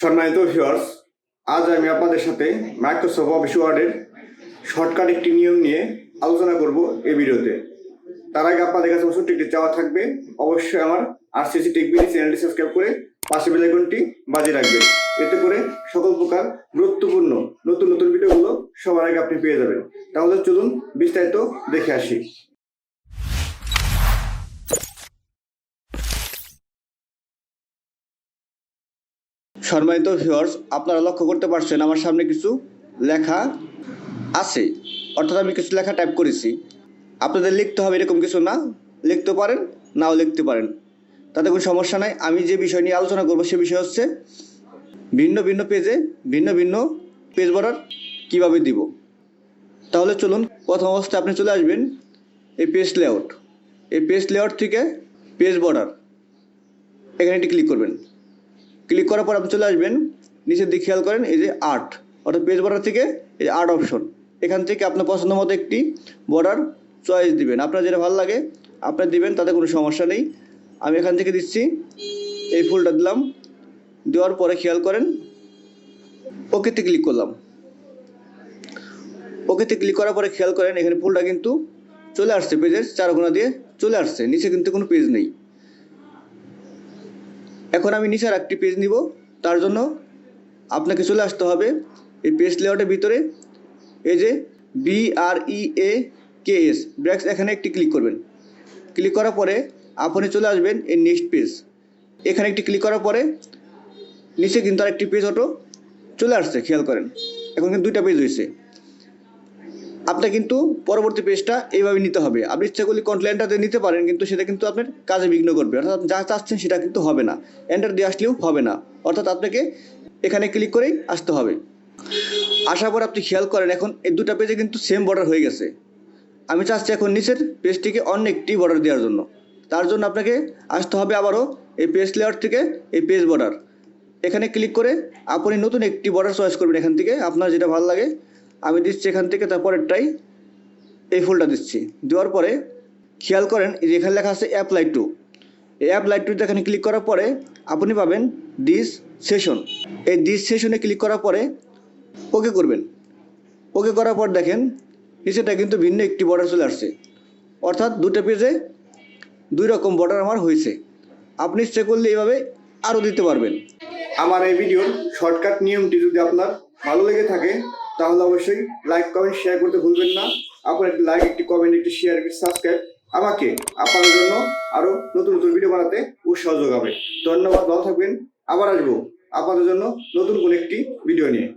সম্মানিত ভিউয়ার্স আজ আমি আপনাদের সাথে মাইক্রোসফট অফিস ওয়ার্ডের শর্টকাট একটি নিয়ম নিয়ে আলোচনা করব এই ভিডিওতে। তার আগে আপনাদের কাছে ছোট্ট একটি চাওয়া থাকবে, অবশ্যই আমার আরসিসি টেকবিডি চ্যানেলটি সাবস্ক্রাইব করে পাশে বেলাইকনটি বাজিয়ে রাখবেন। এতে করে সকল প্রকার গুরুত্বপূর্ণ নতুন নতুন ভিডিওগুলো সবার আগে আপনি পেয়ে যাবেন। তাহলে চলুন বিস্তারিত দেখে আসি। সম্মানিত ভিউয়ার্স আপনারা লক্ষ্য করতে পারছেন আমার সামনে কিছু লেখা আছে। অর্থাৎ আমি কিছু লেখা টাইপ করেছি। আপনাদের লিখতে হবে এরকম কিছু না। লিখতে পারেন, নাও লিখতে পারেন। তাতে কোনো সমস্যা নাই। আমি যে বিষয় নিয়ে আলোচনা করব সে বিষয় হচ্ছে ভিন্ন ভিন্ন পেজে ভিন্ন ভিন্ন পেজ বর্ডার কীভাবে দিব। তাহলে চলুন, প্রথম অবস্থায় আপনি চলে আসবেন এই পেজ লেআউট এই পেজ লেআউট থেকে পেজ বর্ডার এখানে এটি ক্লিক করবেন। ক্লিক করার পর আপনি চলে আসবেন, নিচের দিকে খেয়াল করেন, এই যে আর্ট অর্থাৎ পেজ বর্ডার থেকে এই যে আর্ট অপশন এখান থেকে আপনার পছন্দ মতো একটি বর্ডার চয়েস দিবেন। আপনার যেটা ভালো লাগে আপনার দিবেন, তাতে কোনো সমস্যা নেই। আমি এখান থেকে দিচ্ছি, এই ফুলটা দিলাম, দেওয়ার পরে খেয়াল করেন ওকেতে ক্লিক করলাম। ওকেতে ক্লিক করার পরে খেয়াল করেন, এখানে ফুলটা কিন্তু চলে আসছে, পেজের চার কোনা দিয়ে চলে আসছে, নিচে কিন্তু কোনো পেজ নেই। এখন আমি নিচের একটি পেজ নিব। তার জন্য আপনাকে চলে আসতে হবে এই পেজ লেআউটের ভিতরে। এই যে বি আর ই এ কে এস ব্র্যাক্স এখানে একটি ক্লিক করবেন। ক্লিক করার পরে আপনি চলে আসবেন এই নেক্সট পেজ এখানে একটি ক্লিক করার পরে নিচে কিন্তু আরেকটি পেজ অটো চলে আসছে, খেয়াল করেন। এখন কিন্তু দুইটা পেজ হয়েছে আপনার কিন্তু পরবর্তী পেজটা এইভাবে নিতে হবে। আপনি ইচ্ছা করলে কন্ট্রোল নিতে পারেন, কিন্তু সেটা কিন্তু আপনার কাজে বিঘ্ন করবে। অর্থাৎ আপনি যা চাচ্ছেন সেটা কিন্তু হবে না। এন্টার দিয়ে আসলেও হবে না। অর্থাৎ আপনাকে এখানে ক্লিক করেই আসতে হবে। আসার পর আপনি খেয়াল করেন, এখন এই দুটো পেজে কিন্তু সেম বর্ডার হয়ে গেছে। আমি চাচ্ছি এখন নিচের পেজটিকে অন্য একটি বর্ডার দেওয়ার জন্য। তার জন্য আপনাকে আসতে হবে আবারও এই পেজ লেয়ার থেকে এই পেজ বর্ডার এখানে ক্লিক করে আপনি নতুন একটি বর্ডার চয়েস করবেন। এখান থেকে আপনার যেটা ভালো লাগে আমি দিচ্ছি এখান থেকে, তারপরেরটাই এই ফুলটা দিচ্ছি। দেওয়ার পরে খেয়াল করেন যে এখানে লেখা আছে অ্যাপ্লাই টু এই অ্যাপ্লাই টুতে এখানে ক্লিক করার পরে আপনি পাবেন দিস সেশন এই দিস সেশনে ক্লিক করার পরে ওকে করবেন। ওকে করার পর দেখেন নিচেটা কিন্তু ভিন্ন একটি বর্ডার চলে আসছে। অর্থাৎ দুটো পেজে দুই রকম বর্ডার আমার হয়েছে। আপনি ইচ্ছে করলে এইভাবে আরও দিতে পারবেন। আমার এই ভিডিওর শর্টকাট নিয়মটি যদি আপনার ভালো লেগে থাকে তাহলে অবশ্যই লাইক কমেন্ট শেয়ার করতে ভুলবেন না। আপনার একটি লাইক একটি কমেন্ট একটি শেয়ার একটি সাবস্ক্রাইব আমাকে আপনাদের জন্য আরও নতুন নতুন ভিডিও বানাতে উৎসাহ যোগাবে। ধন্যবাদ, ভালো থাকবেন। আবার আসব আপনাদের জন্য নতুন কোন একটি ভিডিও নিয়ে।